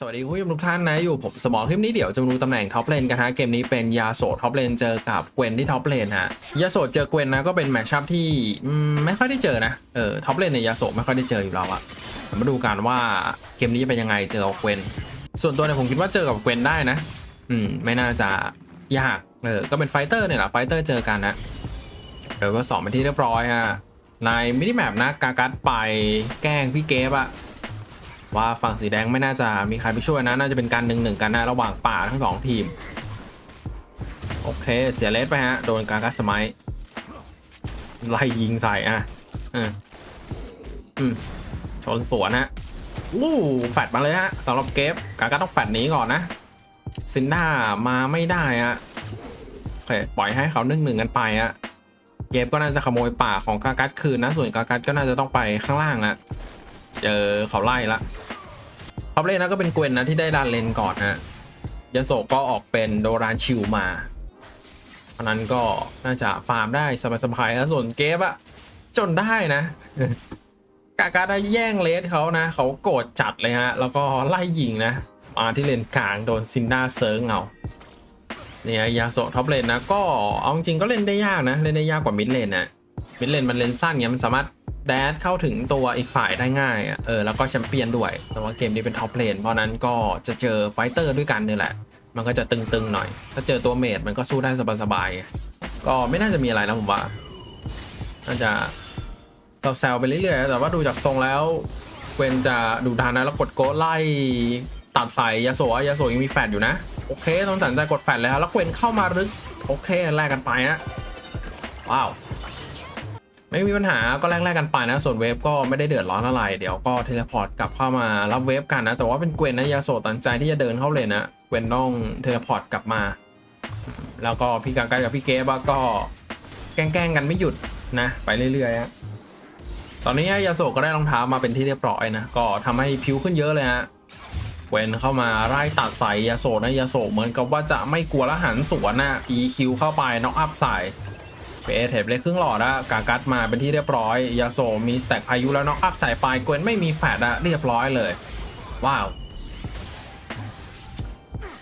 สวัสดีคุณผู้ชมทุกท่านนะ อยู่ผมสมองคลิปนี้เดี๋ยวจะมาดูตำแหน่งท็อปเลนกันฮะเกมนี้เป็นยาโสท็อปเลนเจอกับเกวนที่ท็อปเลนฮะยาโสเจอเกวนนะก็เป็นแมชชั่ที่ไม่ค่อยได้เจอนะเออท็อปเลนเนี่ยยาโสไม่ค่อยได้เจออยู่แล้วอะเดี๋ยวมาดูกันว่าเกมนี้จะเป็นยังไงเจอกับเกวนส่วนตัวเนี่ยผมคิดว่าเจอกับเกวนได้นะ อืมไม่น่าจะยากเออก็เป็นไฟเตอร์เนี่ยแหละไฟเตอร์เจอกันนะเดี๋ยวก็สอบเป็นที่เรียบร้อยฮะในมินิแมปนะกากัดไปแกล้งพี่เกฟอะ ว่าฝั่งสีแดงไม่น่าจะมีใครไปช่วยนะ น่าจะเป็นการหนึ่งหนึ่งกันนะระหว่างป่าทั้งสองทีม โอเค เสียเลสไปฮะ โดนการกัสไมท์ไล่ยิงใส่อะอืมอืมชนสวนฮะอู้แฟดมาเลยฮะสำหรับเกฟการกัสต้องแฟดหนีก่อนนะซินด้ามาไม่ได้อะโอเคปล่อยให้เขานึ่งหนึ่งกันไปอะเกฟก็น่าจะขโมยป่าของกากัสคืนนะ ส่วนกากัสก็น่าจะต้องไปข้างล่างอะ เจอเขาไล่ละท็อปเลนนะก็เป็นเกวนนะที่ได้ดานเลนก่อนฮะยาโศก็ออกเป็นโดรานชิวมาเพราะนั้นก็น่าจะฟาร์มได้สบายๆแล้วส่วนเกฟอะจนได้นะ กากาได้แย่งเลสเขานะ เขาโกรธจัดเลยฮะ แล้วก็ไล่ยิงนะ มาที่เลนกลางโดนซินดาเซิร์งเอาเนี่ยยาโซท็อปเลนนะ ก็เอาจริงก็เล่นได้ยากนะ เล่นได้ยากกว่ามิดเลนนะมิดเลนมันเลนสั้นเงี้ยมันสามารถ แดดเข้าถึงตัวอีกฝ่ายได้ง่ายอะเออแล้วก็แชมเปี้ยนด้วย แต่ว่าเกมนี้เป็นท็อปเลนเพราะนั้นก็จะเจอไฟเตอร์ด้วยกันนี่แหละ มันก็จะตึงๆหน่อย ถ้าเจอตัวเมดมันก็สู้ได้สบายๆก็ไม่น่าจะมีอะไรนะผมว่าน่าจะแซวๆไปเรื่อยๆแต่ว่าดูจากทรงแล้วเวนจะดูดานนะแล้วกดโกไล่ตัดส่ยยาโสะยาโสยังมีแฟดอยู่นะ โอเคต้องตัดใจกดแฟดเลยครับแล้วเวนเข้ามาลึกโอเคแลกกันไปนะว้าว ไม่มีปัญหาก็แลกๆกันไปนะ ส่วนเวฟก็ไม่ได้เดือดร้อนอะไร เดี๋ยวก็เทเลพอร์ตกลับเข้ามารับเวฟกันนะ แต่ว่าเป็นเกวนนะยาโสตันใจที่จะเดินเข้าเลยนะเกวนต้องเทเลพอร์ตกลับมา แล้วก็พี่กากันกับพี่เกฟก็แกล้งกันไม่หยุดนะ ไปเรื่อยๆฮะตอนนี้ยาโสก็ได้รองเท้ามาเป็นที่เรียบร้อยนะ ก็ทำให้ผิวขึ้นเยอะเลยฮะเวนเข้ามาไล่ตัดใส่ยาโสนะยาโสเหมือนกับว่าจะไม่กลัวแล้วหันสวนนะ EQ เข้าไปน็อกอัพใส่ เปเทปเลยครึ่งหลอดอะกากัดมาเป็นที่เรียบร้อย ยาโซมีสแต็กพายุแล้วน็อกอัพสายปลายเกวนไม่มีแฟดอะเรียบร้อยเลย ว้าว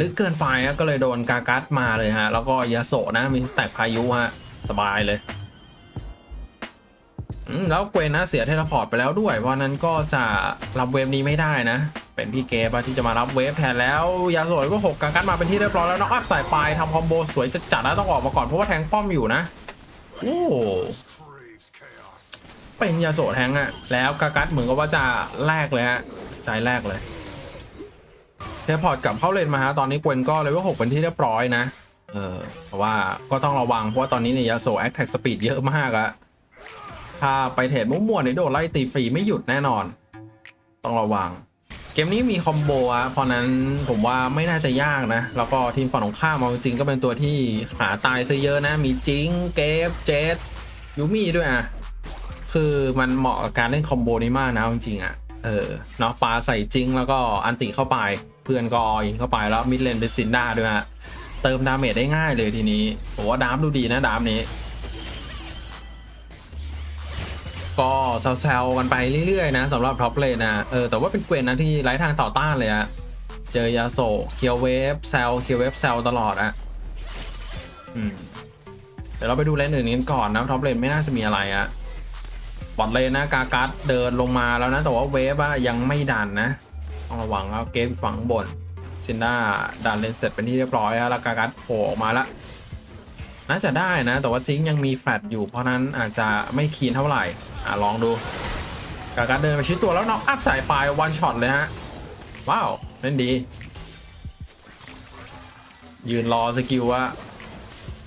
ลึกเกินไปก็เลยโดนกากัดมาเลยฮะ แล้วก็ยาโซนะมีสแต็กพายุฮะ สบายเลยแล้วเกวนนะเสียเทเลพอร์ตไปแล้วด้วย เพราะนั้นก็จะรับเวฟนี้ไม่ได้นะ เป็นพี่เกฟอะที่จะมารับเวฟแทนแล้ว ยาโซก็หกกากัดมาเป็นที่เรียบร้อยแล้วน็อกอัพสายปลายทำคอมโบสวยจะจัดนะต้องออกมาก่อนเพราะว่าแทงป้อมอยู่นะ โอ้เป็นยาโสแทงอะแล้วกากัสเหมือนกับว่าจะแลกเลยฮะใจแรกเลยเทพอร์ตกลับเข้าเลนมาฮะตอนนี้เกวนก็เลเวลหกเป็นที่เรียบร้อยนะเออแต่ว่าก็ต้องระวังเพราะว่าตอนนี้เนี่ยยาโสแอคแท็กสปีดเยอะมากอะถ้าไปเทรดมั่วๆเนี่ยโดนไล่ตีฟรีไม่หยุดแน่นอน ต้องระวัง กมนี้มีคอมโบอะเพราะนั้นผมว่าไม่น่าจะยากนะ แล้วก็ทีมฝั่งของข้ามเอาจริงก็เป็นตัวที่หาตายซะเยอะนะ มีจิงเกฟเจสยูมี่ด้วยอะคือมันเหมาะกับการเล่นคอมโบนี้มากนะจริงๆอะเออเนาะปาใส่จิงแล้วก็อันติเข้าไปเพื่อนก็ออินเข้าไปแล้วมิดเลนเป็นซินด้าด้วยฮะเติมดาเมจได้ง่ายเลยทีนี้ผมว่าดาร์ฟดูดีนะดาร์ฟนี้ ก็แซวๆกันไปเรื่อยๆนะสำหรับท็อปเลนนะเออแต่ว่าเป็นเกวนนะที่ไร้ทางต่อต้านเลยอะเจอยาโซเคียวเวฟแซลเคียวเวฟแซลตลอดอะอืมเดี๋ยวเราไปดูเลนอื่นกันก่อนนะท็อปเลนไม่น่าจะมีอะไรอะบอดเลนนะกากัสเดินลงมาแล้วนะแต่ว่าเวฟอะยังไม่ดันนะต้องระวังแล้วเกมฝังบนชินด้าดันเลนเสร็จเป็นที่เรียบร้อยแล้วกากัสโผล่ออกมาและ น่าจะได้นะ แต่ว่าจิงยังมีแฟลตอยู่เพราะนั้นอาจจะไม่คีนเท่าไหร่อะลองดูกาการเดินไปชิดตัวแล้วน็อกอัพสายปลายวันช็อตเลยฮะ ว้าวเล่นดี ยืนรอสกิลว่า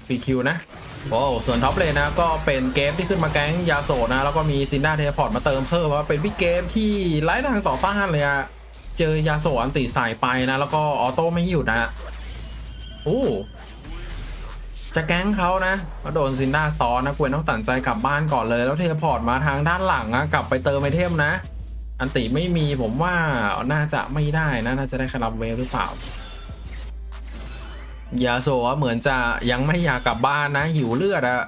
ฟีคิวนะโอ้ส่วนท็อปเลยนะก็เป็นเกมที่ขึ้นมาแก๊งยาโซนะ แล้วก็มีซินดาเทเลพอร์ตมาเติมเพิ่มว่าเป็นพี่เกมที่ไร้ทางต่อต้านเลยอะเจอยาโซอันติสายไปนะ แล้วก็ออโต้ไม่หยุดนะโอ้ จะแก๊งเขานะก็โดนซินด้าซ้อนนะควรต้องตัดใจกลับบ้านก่อนเลย แล้วเทพอร์ตมาทางด้านหลังอะกลับไปเติมไอเทมนะ อันติไม่มีผมว่าน่าจะไม่ได้นะน่าจะได้คารับเวฟหรือเปล่ายาโซะเหมือนจะยังไม่อยากกลับบ้านนะ หิวเลือดอะ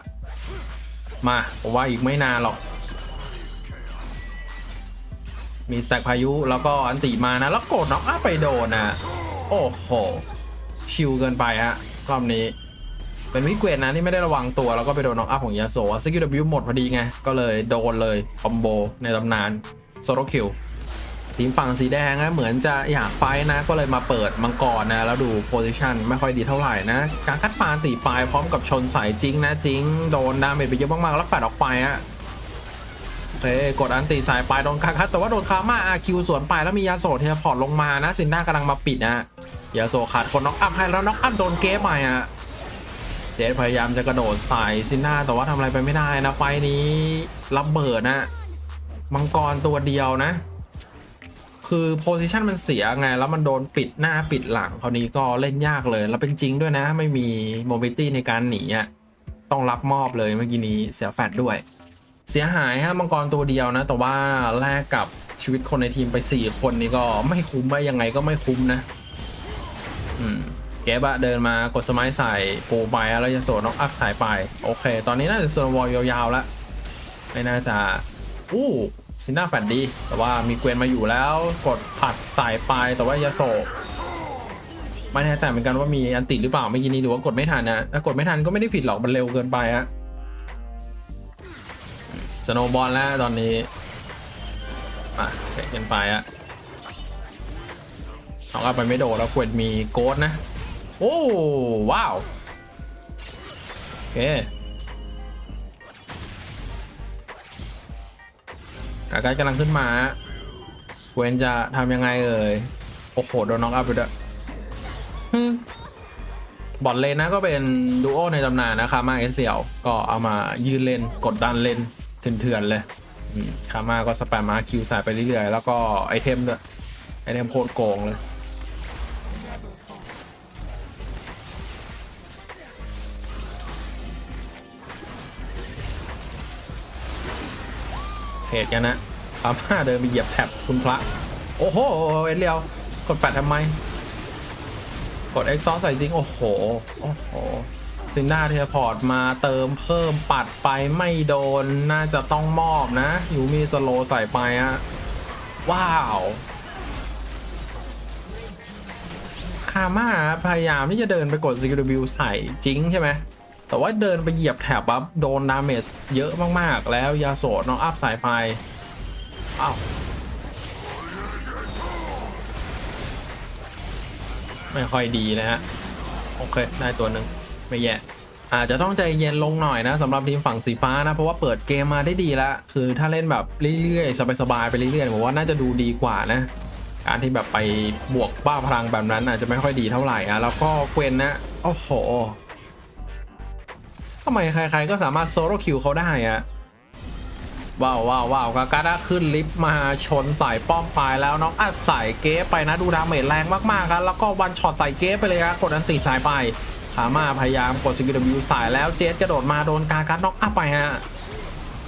มาผมว่าอีกไม่นานหรอก มีสแต็กพายุแล้วก็อันติมานะ แล้วกดน็อกอัพไปโดนนะ โอ้โห ชิลเกินไปฮะรอบนี้ เป็นวิกเวนนะที่ไม่ได้ระวังตัวแล้วก็ไปโดนน็อกอัพของยาโซสกิลวิหมดพอดีไง ก็เลยโดนเลยคอมโบในตำนานโซโลคิวทีมฝั่งสีแดงนะเหมือนจะอยากไฟนะ ก็เลยมาเปิดมังกรนะ แล้วดูโพซิชันไม่ค่อยดีเท่าไหร่นะ การคัดปานตีปลายพร้อมกับชนสายจิงนะจิงโดนดาเมจไปเยอะมากๆ แล้วแปดออกไปอะโอเคกดอันตีสายปลายโดนคาคัตแต่ว่าโดนคามาอาคิวสวนไปแล้วมียาโซเทพอร์ตลงมานะซินด้ากำลังมาปิดนะยาโซขาดคนน็อกอัพให้แล้วน็อกอัพโดนเกฟใหม่อะ เจสพยายามจะกระโดดใส่ซินด้าแต่ว่าทำอะไรไปไม่ได้นะ ไฟนี้ระเบิดนะมังกรตัวเดียวนะ คือโพซิชันมันเสียไง แล้วมันโดนปิดหน้าปิดหลังคราวนี้ก็เล่นยากเลย แล้วเป็นจริงด้วยนะ ไม่มีโมบิตี้ในการหนีอะต้องรับมอบเลยเมื่อกี้นี้เสียแฟดด้วย เสียหายฮะมังกรตัวเดียวนะ แต่ว่าแลกกับชีวิตคนในทีมไป 4 คนนี่ก็ไม่คุ้มไปยังไงก็ไม่คุ้มนะ อืม เกบะเดินมากดสมัยใส่ปูไปแล้วจะโซนน็อกอัพสายไป โอเค ตอนนี้น่าจะโซนวอลยาวๆแล้วไม่น่าจะอู้ซินด้าแฟดดี แต่ว่ามีเกวนมาอยู่แล้ว กดผัดสายไปแต่ว่ายาโซไม่แน่ใจเหมือนกันว่ามีอันติดหรือเปล่าเมื่อกี้นี้หรือว่ากดไม่ทันนะถ้ากดไม่ทันก็ไม่ได้ผิดหรอกมันเร็วเกินไปฮะสโนบอลแล้วตอนนี้อะเตะกันไปอะเอากลับไปไม่โดดแล้วเกวดมีโกดนะ โอ้ว้าวโอเคกาการกำลังขึ้นมาเวนจะทำยังไงเอ่ยโอ้โหโดนน็อกอัพไปด้วยบอลเลนนะก็เป็นดูโอในตำนานนะครับมาเอเซียวก็เอามายืนเลนกดดันเลนเถื่อนๆเลยคามาก็สแปมมาคิวใส่ไปเรื่อยๆ แล้วก็ไอเทมด้วยไอเทมโคตรโกงเลย เหตุกันนะคามาเดินไปเหยียบแท็บคุณพระ โอ้โหเอ็นเรียว กดแฟดทำไม กดเอ็กซ์ซอสใส่จริง โอ้โห โอ้โหซินด้าเทเลพอร์ตมาเติมเพิ่มปัดไปไม่โดน น่าจะต้องมอบนะ อยู่มีสโลใส่ไปอะว้าว คาม่าพยายามที่จะเดินไปกด CW ใส่จริงใช่ไหม แต่ว่าเดินไปเหยียบแถบปั๊บโดนดาเมจเยอะมากๆ แล้วยาโสน้องอัพสายไฟอ้าวไม่ค่อยดีนะฮะ โอเค ได้ตัวหนึ่งไม่แย่อาจจะต้องใจเย็นลงหน่อยนะสำหรับทีมฝั่งสีฟ้านะ เพราะว่าเปิดเกมมาได้ดีแล้ว คือถ้าเล่นแบบเรื่อยๆ สบายๆ ไปเรื่อยๆผมว่าน่าจะดูดีกว่านะ การที่แบบไปบวกบ้าพลังแบบนั้นอาจจะไม่ค่อยดีเท่าไหร่อะแล้วก็เกวนนะโอ้โห ทำไมใครๆก็สามารถโซโลคิวเขาได้อะว้าวว้าวว้าวกากาดะขึ้นลิฟต์มาชนใส่ป้อมปลายแล้วน้องอัดใส่เกฟไปนะดูดาเมจแรงมากๆครับแล้วก็วันช็อตใส่เกฟไปเลยครับกดอันติสายไปขามาพยายามกดสกิลวิวสายแล้วเจสกระโดดมาโดนกาการน็อกอัพไปฮะ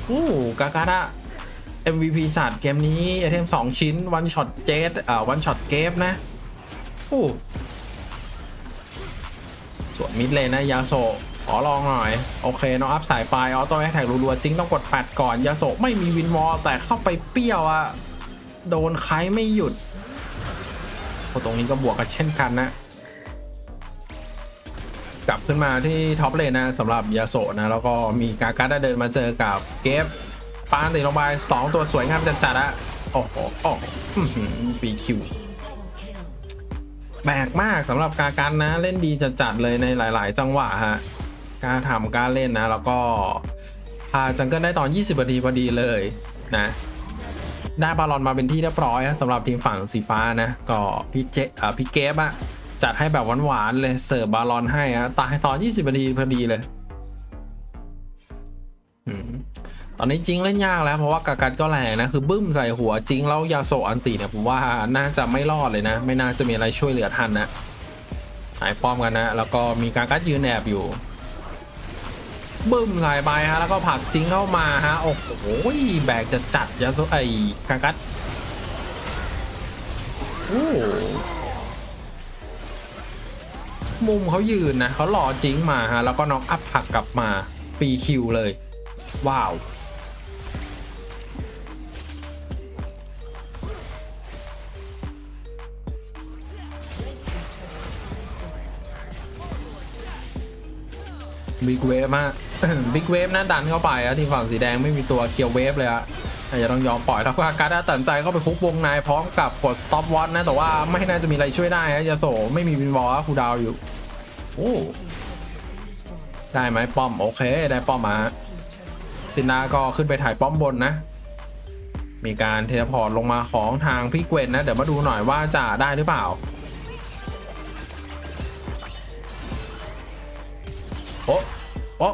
อู้กาการะ MVP จัดเกมนี้ไอเทม2ชิ้นวันช็อตเจสอ่าวันช็อตเกฟนะอู้ส่วนมิดเลนนะยาโซ ขอลองหน่อย โอเคน้องอัพสายปลายออโต้แอคแท็กรัวๆจริงต้องกดแฟดก่อนยาโซไม่มีวินวอลแต่เข้าไปเปรี้ยวอะโดนใครไม่หยุดโอ้ตรงนี้ก็บวกกันเช่นกันนะ กลับขึ้นมาที่ท็อปเลนนะสำหรับยาโซนะ แล้วก็มีกาการ์ดเดินมาเจอกับเกฟปานติดลงไปสองตัวสวยงามจัดๆอะโอ้โหโอ้โหฟรีคิวแบกมากสำหรับกาการนะ เล่นดีจัดๆเลยในหลาย ๆ จังหวะฮะ กล้าทำกล้าเล่นนะ แล้วก็พาจังเกิลได้ตอน 20นาทีพอดีเลยนะได้บอลลอนมาเป็นที่เรียบร้อยฮะสำหรับทีมฝั่งสีฟ้านะ ก็พี่เจอ่าพี่เกฟอะจัดให้แบบหวานๆเลยเสิร์ฟบอลลอนให้ฮะตายตอน 20นาทีพอดีเลยตอนนี้จริงเล่นยากแล้วเพราะว่ากากัดก็แรงนะคือบึ้มใส่หัวจริงแล้วยาโซอันติเนี่ยผมว่าน่าจะไม่รอดเลยนะ ไม่น่าจะมีอะไรช่วยเหลือทันนะหายป้อมกันนะ แล้วก็มีกากัดยืนแอบอยู่ บึ้มใส่ไปฮะแล้วก็ผักจิ้งเข้ามาฮะโอ้โหแบกจะจัดยาสุไอกังกัดโอ้มุมเขายืนนะเขาหล่อจิ้งมาฮะแล้วก็น็อกอัพผักกลับมาปีคิวเลย ว้าวมีเวฟมาก บิ๊กเวฟนะดันเข้าไปอะที่ฝั่งสีแดงไม่มีตัวเคียวเวฟเลยอะอาจจะต้องยอมปล่อยแล้วก็การดตัดสินใจเข้าไปคุกวงในพร้อมกับกด stop watch นะแต่ว่าไม่น่าจะมีอะไรช่วยได้นะยาโสไม่มีวินวอลคูดาวอยู่โอ้ได้ไหมป้อมโอเค ได้ป้อมมาซินนาก็ขึ้นไปถ่ายป้อมบนนะ มีการเทเลพอร์ตลงมาของทางพี่เกวนนะ เดี๋ยวมาดูหน่อยว่าจะได้หรือเปล่า โอ้โอ้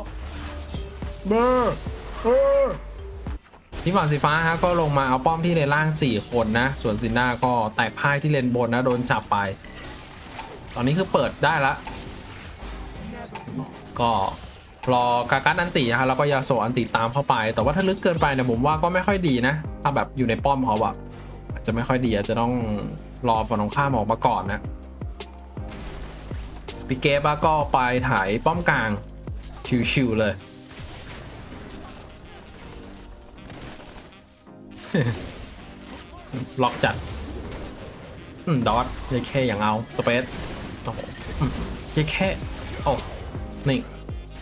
เบอร์เบอร์ที่ฝั่งสีฟ้าฮะก็ลงมาเอาป้อมที่เลนล่าง 4 คนนะ ส่วนซินนาก็แตกพ่ายที่เลนบนนะโดนจับไป ตอนนี้คือเปิดได้ละ ก็รอกากัสอันตินะฮะแล้วก็ยาโซอันติตามเข้าไป แต่ว่าถ้าลึกเกินไปเนี่ยผมว่าก็ไม่ค่อยดีนะถ้าแบบอยู่ในป้อมเขาอะอาจจะไม่ค่อยดีอาจจะต้องรอฝั่งตรงข้ามออกมาก่อนนะปิเกฟอะก็ไปถ่ายป้อมกลางชิวๆเลย ล็อกจัดดอทเยแค่อย่างเอาสเปซโอ้โหเยแค่โอ้นี่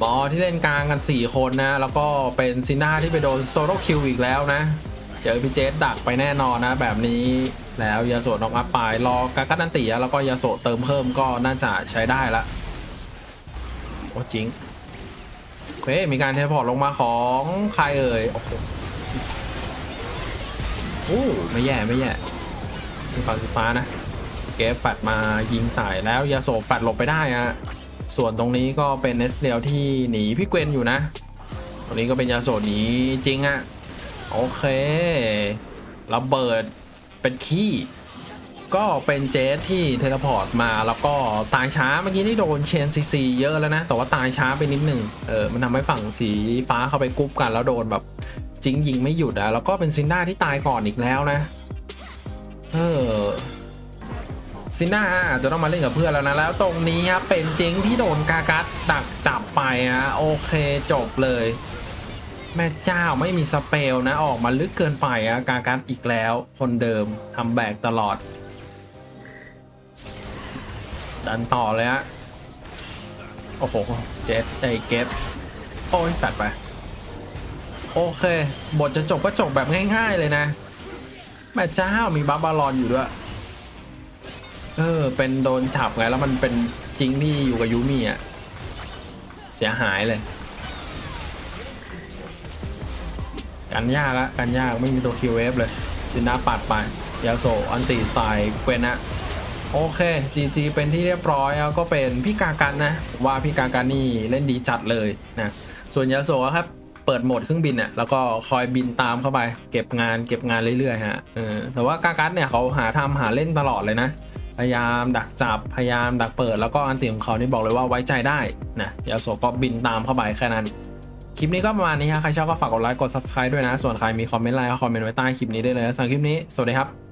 บอที่เล่นกลางกัน 4 คนนะ แล้วก็เป็นซิน่าที่ไปโดนโซโลคิวอีกแล้วนะ เจอพี่เจสดักไปแน่นอนนะ แบบนี้แล้วยาโสน้องอัพไปรอกากันันติแล้วก็ยาโสเติมเพิ่มก็น่าจะใช้ได้ละโอ้จริงเฮ้ยมีการเทเลพอร์ตลงมาของใครเอ่ยโอ้โห โอ้ไม่แย่ไม่แย่มีฝั่งสีฟ้านะ เกฟแฟดมายิงใส่แล้วยาโสแฟดหลบไปได้อะส่วนตรงนี้ก็เป็นเนสเดียวที่หนีพี่เกวนอยู่นะ ตรงนี้ก็เป็นยาโสหนีจริงอะโอเคระเบิดเป็นขี้ก็เป็นเจสที่เทเลพอร์ตมาแล้วก็ตายช้าเมื่อกี้นี่โดนเชนซีซีเยอะแล้วนะ แต่ว่าตายช้าไปนิดหนึ่งเออมันทำให้ฝั่งสีฟ้าเข้าไปกรุ๊ปกันแล้วโดนแบบ จิงยิงไม่หยุดอะแล้วก็เป็นซินด้าที่ตายก่อนอีกแล้วนะ เออซิน่าอาจจะต้องมาเล่นกับเพื่อนแล้วนะ แล้วตรงนี้ครับเป็นจ๊งที่โดนกากัสดักจับไปฮะโอเคจบเลย แม่เจ้าไม่มีสเปลนะออกมาลึกเกินไปอะกากัสอีกแล้ว คนเดิมทำแบกตลอด ดันต่อเลยฮะโอ้โห เจ็ดไอเก็บโอ้ยสัตัดไป โอเค บทจะจบก็จบแบบง่ายๆเลยนะ แม่เจ้ามีบัฟบาลอนอยู่ด้วย เออ เป็นโดนจับไงแล้วมันเป็นจริงที่อยู่กับยูมี่อะ เสียหายเลย กันยากละกันยากไม่มีตัวคิวเวฟเลยซินนาปัดไปยาโซอันติใส่เกวนะโอเค GG เป็นที่เรียบร้อยแล้วก็เป็นพี่กากันนะ ว่าพี่กากันนี่เล่นดีจัดเลยนะ ส่วนยาโซครับ เปิดโหมดเครื่องบินอะแล้วก็คอยบินตามเข้าไป เก็บงานเก็บงานเรื่อยๆฮะเออแต่ว่ากากัสเนี่ยเขาหาทำหาเล่นตลอดเลยนะ พยายามดักจับพยายามดักเปิดแล้วก็อันติของเขานี่บอกเลยว่าไว้ใจได้นะยาโสก็บินตามเข้าไปแค่นั้นคลิปนี้ก็ประมาณนี้ฮะใครชอบก็ฝากกดไลค์กด subscribe ด้วยนะ ส่วนใครมีคอมเมนต์อะไรก็คอมเมนต์ไว้ใต้คลิปนี้ได้เลยสำหรับคลิปนี้ สวัสดีครับ